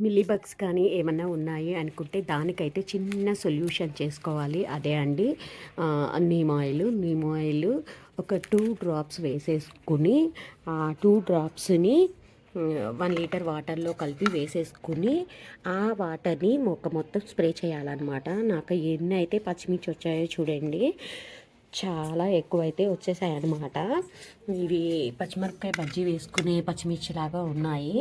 Mealybugs కానీ ఏమన్నా ఉన్నాయి అనుకుంటే దానికైతే చిన్న సొల్యూషన్ చేసుకోవాలి. అదే అండి. Neem oil. నీమ్ ఆయిల్ ఒక టూ డ్రాప్స్ వేసేసుకుని ఆ టూ డ్రాప్స్ని వన్ లీటర్ వాటర్లో కలిపి వేసేసుకుని ఆ వాటర్ని మొక్క మొత్తం స్ప్రే చేయాలన్నమాట. నాకు ఎన్ని అయితే పచ్చిమిర్చి వచ్చాయో చూడండి. చాలా ఎక్కువైతే వచ్చేసాయి అన్నమాట ఇవి పచ్చిమిరపకాయ బజ్జీ వేసుకునే పచ్చిమిర్చి లాగా ఉన్నాయి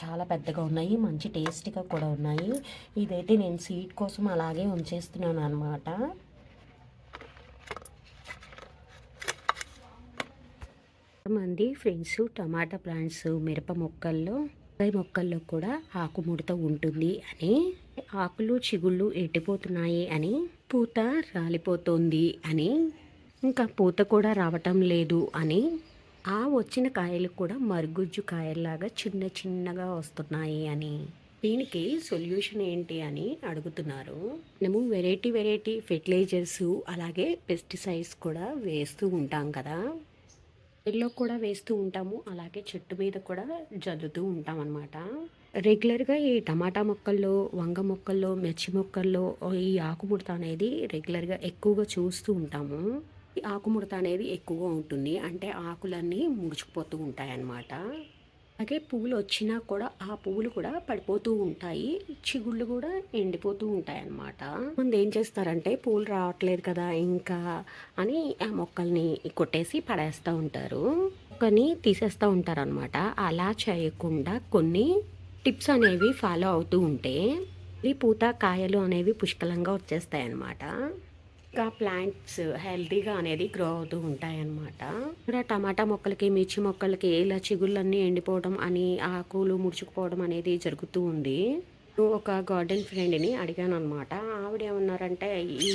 చాలా పెద్దగా ఉన్నాయి మంచి టేస్టీగా కూడా ఉన్నాయి. ఇదైతే నేను సీడ్ కోసం అలాగే ఉంచేస్తున్నాను అనమాట మంది ఫ్రెండ్స్ టమాటా ప్లాంట్స్ మిరప మొక్కల్లో వంకాయ మొక్కల్లో కూడా ఆకుముడత ఉంటుంది అని ఆకులు చిగుళ్ళు ఎండిపోతున్నాయి అని పూత రాలిపోతోంది అని ఇంకా పూత కూడా రావటం లేదు అని ఆ వచ్చిన కాయలు కూడా మరుగుజ్జు కాయల్లాగా చిన్న చిన్నగా వస్తున్నాయి అని. దీనికి సొల్యూషన్ ఏంటి అని అడుగుతున్నారు. మేము వెరైటీ వెరైటీ ఫెర్టిలైజర్స్ అలాగే పెస్టిసైడ్స్ కూడా వేస్తూ ఉంటాం కదా. ఎల్లో కూడా వేస్తూ ఉంటాము అలాగే చెట్టు మీద కూడా జల్లుతూ ఉంటాం అన్నమాట రెగ్యులర్గా ఈ టమాటా మొక్కల్లో వంగ మొక్కల్లో మిర్చి మొక్కల్లో ఈ ఆకుముడత అనేది రెగ్యులర్గా ఎక్కువగా చూస్తూ ఉంటాము. ఈ ఆకుముడత అనేది ఎక్కువగా ఉంటుంది. అంటే ఆకులన్నీ ముడుచుకుపోతూ ఉంటాయి అన్నమాట అలాగే పువ్వులు వచ్చినా కూడా ఆ పువ్వులు కూడా పడిపోతూ ఉంటాయి. చిగుళ్ళు కూడా ఎండిపోతూ ఉంటాయి అన్నమాట ముందు ఏం చేస్తారంటే పూలు రావట్లేదు కదా ఇంకా అని ఆ మొక్కల్ని కొట్టేసి పడేస్తూ ఉంటారు. మొక్కని తీసేస్తూ ఉంటారు అనమాట అలా చేయకుండా కొన్ని టిప్స్ అనేవి ఫాలో అవుతూ ఉంటే ఈ పూత కాయలు అనేవి పుష్కలంగా వచ్చేస్తాయి అన్నమాట ఇంకా ప్లాంట్స్ హెల్తీగా అనేది గ్రో అవుతూ ఉంటాయి అన్నమాట ఇక్కడ టమాటా మొక్కలకి మిర్చి మొక్కలకి ఇలా చిగుళ్ళన్నీ ఎండిపోవడం అని ఆకులు ముడుచుకుపోవడం అనేది జరుగుతూ ఉంది. ఒక గార్డెన్ ఫ్రెండ్ని అడిగాను అనమాట ఆవిడ ఏమన్నారంటే ఈ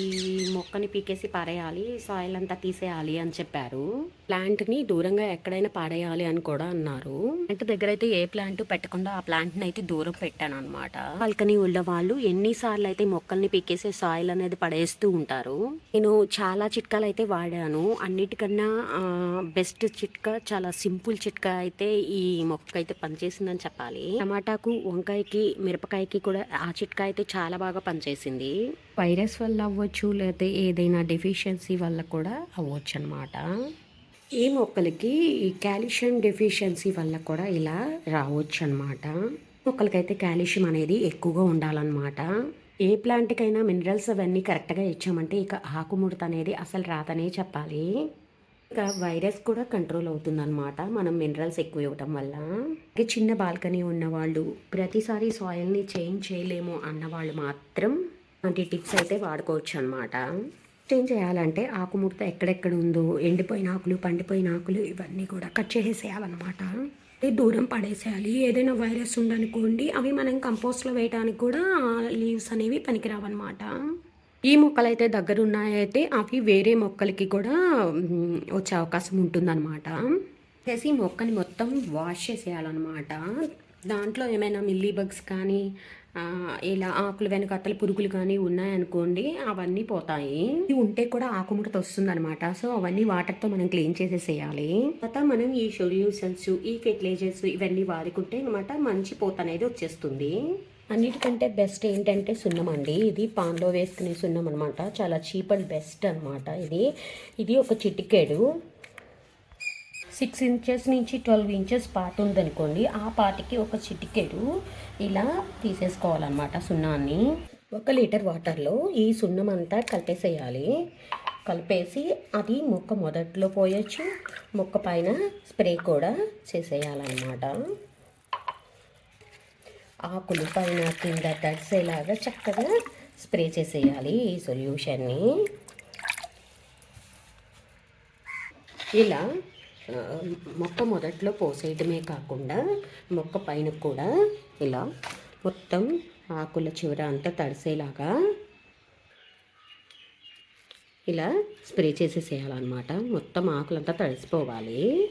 మొక్కని పీకేసి పారేయాలి సాయిల్ అంతా తీసేయాలి అని చెప్పారు. ప్లాంట్ని దూరంగా ఎక్కడైనా పారేయాలి అని కూడా అన్నారు. ఇంటి దగ్గర అయితే ఏ ప్లాంట్ పెట్టకుండా ఆ ప్లాంట్ని అయితే దూరం పెట్టాను అనమాట బాల్కనీ ఉన్న వాళ్ళు ఎన్నిసార్లు అయితే మొక్కల్ని పీకేసి సాయిల్ అనేది పడేస్తూ ఉంటారు. నేను చాలా చిట్కాలు అయితే వాడాను. అన్నిటికన్నా బెస్ట్ చిట్కా చాలా సింపుల్ చిట్కా అయితే ఈ మొక్క అయితే పనిచేసిందని చెప్పాలి. టమాటాకు వంకాయకి మిరపకాయకి కూడా ఆ చిట్కా అయితే చాలా బాగా పనిచేసింది. వైరస్ వల్ల అవ్వచ్చు లేకపోతే ఏదైనా డెఫిషియన్సీ వల్ల కూడా అవ్వచ్చు అనమాట ఈ మొక్కలకి కాల్షియం డెఫిషియన్సీ వల్ల కూడా ఇలా రావచ్చు అనమాట మొక్కలకైతే కాల్షియం అనేది ఎక్కువగా ఉండాలన్నమాట. ఏ ప్లాంట్కైనా మినరల్స్ అవన్నీ కరెక్ట్గా ఇచ్చామంటే ఇక ఆకుముడత అనేది అసలు రాదనే చెప్పాలి. ఇంకా వైరస్ కూడా కంట్రోల్ అవుతుందన్నమాట. మనం మినరల్స్ ఎక్కువ ఇవ్వటం వల్ల. చిన్న బాల్కనీ ఉన్నవాళ్ళు ప్రతిసారి సాయిల్ని చేంజ్ చేయలేము అన్నవాళ్ళు మాత్రం అలాంటి టిప్స్ అయితే వాడుకోవచ్చు అనమాట ఏం చేయాలంటే ఆకుముడత ఎక్కడెక్కడ ఉందో ఎండిపోయిన ఆకులు పండిపోయిన ఆకులు ఇవన్నీ కూడా కట్ చేసేసేయాలన్నమాట. ఇది దూరం పడేసేయాలి. ఏదైనా వైరస్ ఉందనుకోండి అవి మనం కంపోస్ట్లో వేయడానికి కూడా లీవ్స్ అనేవి పనికిరావన్నమాట. ఈ మొక్కలు అయితే దగ్గర ఉన్నాయైతే అవి వేరే మొక్కలకి కూడా వచ్చే అవకాశం ఉంటుందన్నమాట. చేసి మొక్కని మొత్తం వాష్ చేసేయాలన్నమాట. దాంట్లో ఏమైనా మిల్లీ బగ్స్ కానీ ఇలా ఆకులు వెనకత్తలు పురుగులు కానీ ఉన్నాయనుకోండి అవన్నీ పోతాయి. ఇవి ఉంటే కూడా ఆకుముడత వస్తుందన్నమాట. సో అవన్నీ వాటర్తో మనం క్లీన్ చేసేసేయాలి. తర్వాత మనం ఈ సొల్యూషన్స్ ఈ ఫెర్టిలైజర్స్ ఇవన్నీ వాడుకుంటే అనమాట మంచి పోత అనేది వచ్చేస్తుంది. అన్నిటికంటే బెస్ట్ ఏంటంటే సున్నం అండి. ఇది పాన్లో వేసుకునే సున్నం అనమాట చాలా చీప్ అండ్ బెస్ట్ అనమాట ఇది. ఇది ఒక చిటికేడు. సిక్స్ ఇంచెస్ నుంచి ట్వెల్వ్ ఇంచెస్ పార్ట్ ఉందనుకోండి ఆ పార్ట్కి ఒక చిటికెడు ఇలా తీసేసుకోవాలన్నమాట సున్నాన్ని. ఒక లీటర్ వాటర్లో ఈ సున్నం అంతా కలిపేసేయాలి. కలిపేసి అది మొక్క మొదట్లో పోయొచ్చు. మొక్క పైన స్ప్రే కూడా చేసేయాలన్నమాట. ఆకులు పైన కింద తడిసేలాగా చక్కగా స్ప్రే చేసేయాలి ఈ సొల్యూషన్ని ఇలా మొక్క మొదట్లో పోసేయటమే కాకుండా మొక్క పైన కూడా ఇలా మొత్తం ఆకుల చివర అంతా తడిసేలాగా ఇలా స్ప్రే చేసేసేయాలన్నమాట. మొత్తం ఆకులంతా తడిసిపోవాలి.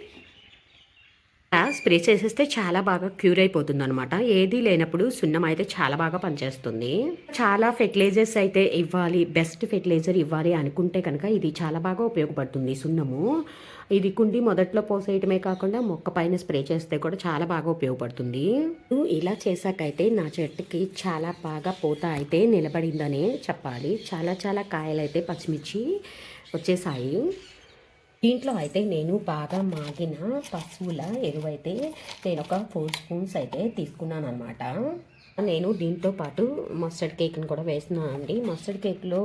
స్ప్రే చేసేస్తే చాలా బాగా క్యూర్ అయిపోతుంది అనమాట ఏది లేనప్పుడు సున్నం అయితే చాలా బాగా పనిచేస్తుంది. చాలా ఫెర్టిలైజర్స్ అయితే ఇవ్వాలి బెస్ట్ ఫెర్టిలైజర్ ఇవ్వాలి అనుకుంటే కనుక ఇది చాలా బాగా ఉపయోగపడుతుంది సున్నము. ఇది కుండి మొదట్లో పోసేయటమే కాకుండా మొక్క పైన స్ప్రే చేస్తే కూడా చాలా బాగా ఉపయోగపడుతుంది. ఇలా చేశాకైతే నా చెట్టుకి చాలా బాగా పూత అయితే నిలబడిందనే చెప్పాలి. చాలా చాలా కాయలు అయితే పచ్చిమిర్చి వచ్చేసాయి. దీంట్లో అయితే నేను బాగా మాగిన పశువుల ఎరువైతే నేను ఒక ఫోర్ స్పూన్స్ అయితే తీసుకున్నాను అనమాట నేను దీంతో పాటు మస్టర్డ్ కేక్ని కూడా వేస్తున్నాను అండి. మస్టర్డ్ కేక్లో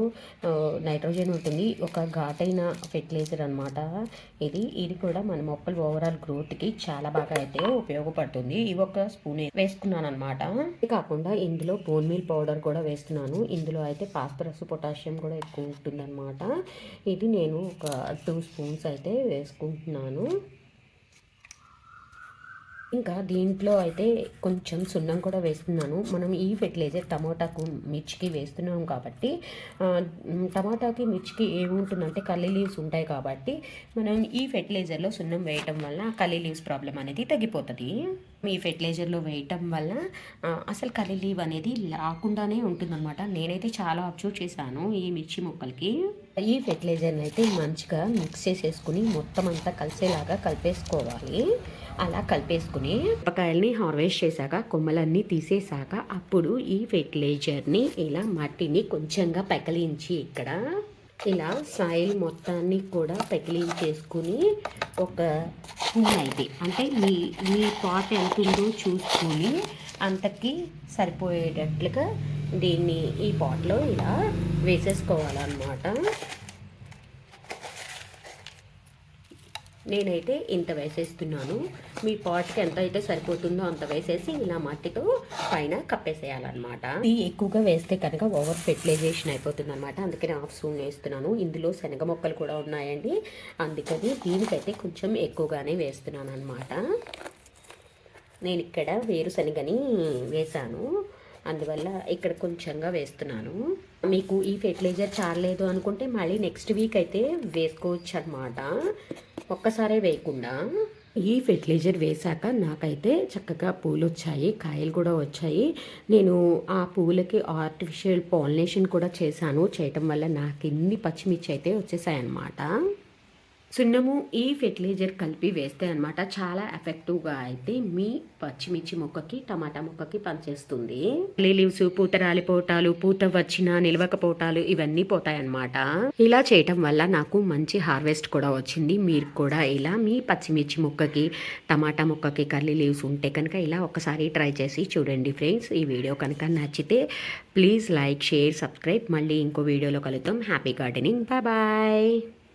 నైట్రోజన్ ఉంటుంది. ఒక ఘాటైన ఫెర్టిలైజర్ అనమాట ఇది ఇది కూడా మన మొక్కల ఓవరాల్ గ్రోత్కి చాలా బాగా అయితే ఉపయోగపడుతుంది. ఇవి ఒక స్పూన్ వేసుకున్నాను అనమాట ఇది కాకుండా ఇందులో బోన్ మీల్ పౌడర్ కూడా వేస్తున్నాను. ఇందులో అయితే ఫాస్ఫరస్ పొటాషియం కూడా ఎక్కువ ఉంటుందన్నమాట. ఇది నేను ఒక టూ స్పూన్స్ అయితే వేసుకుంటున్నాను. ఇంకా దీంట్లో అయితే కొంచెం సున్నం కూడా వేస్తున్నాను. మనం ఈ ఫెర్టిలైజర్ టమాటాకు మిర్చికి వేస్తున్నాం కాబట్టి టమాటాకి మిర్చికి ఏముంటుందంటే కల్లి లీవ్స్ ఉంటాయి కాబట్టి మనం ఈ ఫెర్టిలైజర్లో సున్నం వేయటం వల్ల కల్లి లీవ్స్ ప్రాబ్లం అనేది తగ్గిపోతుంది. ఈ ఫెర్టిలైజర్లో వేయటం వల్ల అసలు కల్లీ లీవ్ అనేది లేకుండానే ఉంటుందన్నమాట. నేనైతే చాలా అబ్జర్వ్ చేశాను ఈ మిర్చి మొక్కలకి. ఈ ఫెర్టిలైజర్ని అయితే మంచిగా మిక్స్ చేసేసుకుని మొత్తం అంతా కలిసేలాగా కలిపేసుకోవాలి. అలా కలిపేసుకుని మిరపకాయల్ని హార్వెస్ట్ చేశాక కొమ్మలన్నీ తీసేశాక అప్పుడు ఈ ఫెర్టిలైజర్ని ఇలా మట్టిని కొంచెంగా పెకలించి ఇక్కడ ఇలా సాయిల్ మొత్తాన్ని కూడా పెకిలించేసుకుని ఒక స్పూన్ అయితే అంటే మీ మీ పాట ఎంత ఉందో చూసుకొని అంతకి సరిపోయేటట్లుగా దీన్ని ఈ పాట్లో ఇలా వేసేసుకోవాలన్నమాట. నేనైతే ఇంత వేసేస్తున్నాను. మీ పాట్కి ఎంత అయితే సరిపోతుందో అంత వేసేసి ఇలా మట్టితో పైన కప్పేసేయాలన్నమాట. ఇది ఎక్కువగా వేస్తే కనుక ఓవర్ ఫెర్టిలైజేషన్ అయిపోతుంది అనమాట అందుకని హాఫ్ స్పూన్ వేస్తున్నాను. ఇందులో శనగ మొక్కలు కూడా ఉన్నాయండి. అందుకని దీనికైతే కొంచెం ఎక్కువగానే వేస్తున్నాను అనమాట నేను ఇక్కడ వేరుశనగని వేశాను. అందువల్ల ఇక్కడ కొంచెంగా వేస్తున్నాను. మీకు ఈ ఫెర్టిలైజర్ చాలలేదు అనుకుంటే మళ్ళీ నెక్స్ట్ వీక్ అయితే వేసుకోవచ్చు అనమాట ఒక్కసారే వేయకుండా ఈ ఫెర్టిలైజర్ వేశాక నాకైతే చక్కగా పూలు వచ్చాయి కాయలు కూడా వచ్చాయి. నేను ఆ పూలకి ఆర్టిఫిషియల్ పాలినేషన్ కూడా చేశాను. చేయటం వల్ల నాకు ఎన్ని పచ్చిమిర్చి అయితే వచ్చేసాయి అన్నమాట సున్నము ఈ ఫెర్టిలైజర్ కలిపి వేస్తే అనమాట చాలా ఎఫెక్టివ్గా అయితే మీ పచ్చిమిర్చి మొక్కకి టమాటా మొక్కకి పనిచేస్తుంది. లీవ్స్ పూత రాలిపోవటాలు పూత వచ్చిన నిలవకపోవటాలు ఇవన్నీ పోతాయన్నమాట ఇలా చేయటం వల్ల నాకు మంచి హార్వెస్ట్ కూడా వచ్చింది. మీరు కూడా ఇలా మీ పచ్చిమిర్చి మొక్కకి టమాటా మొక్కకి కర్లీ లీవ్స్ ఉంటే కనుక ఇలా ఒకసారి ట్రై చేసి చూడండి ఫ్రెండ్స్. ఈ వీడియో కనుక నచ్చితే ప్లీజ్ లైక్ షేర్ సబ్స్క్రైబ్. మళ్ళీ ఇంకో వీడియోలో కలుద్దాం. Happy gardening. Bye bye.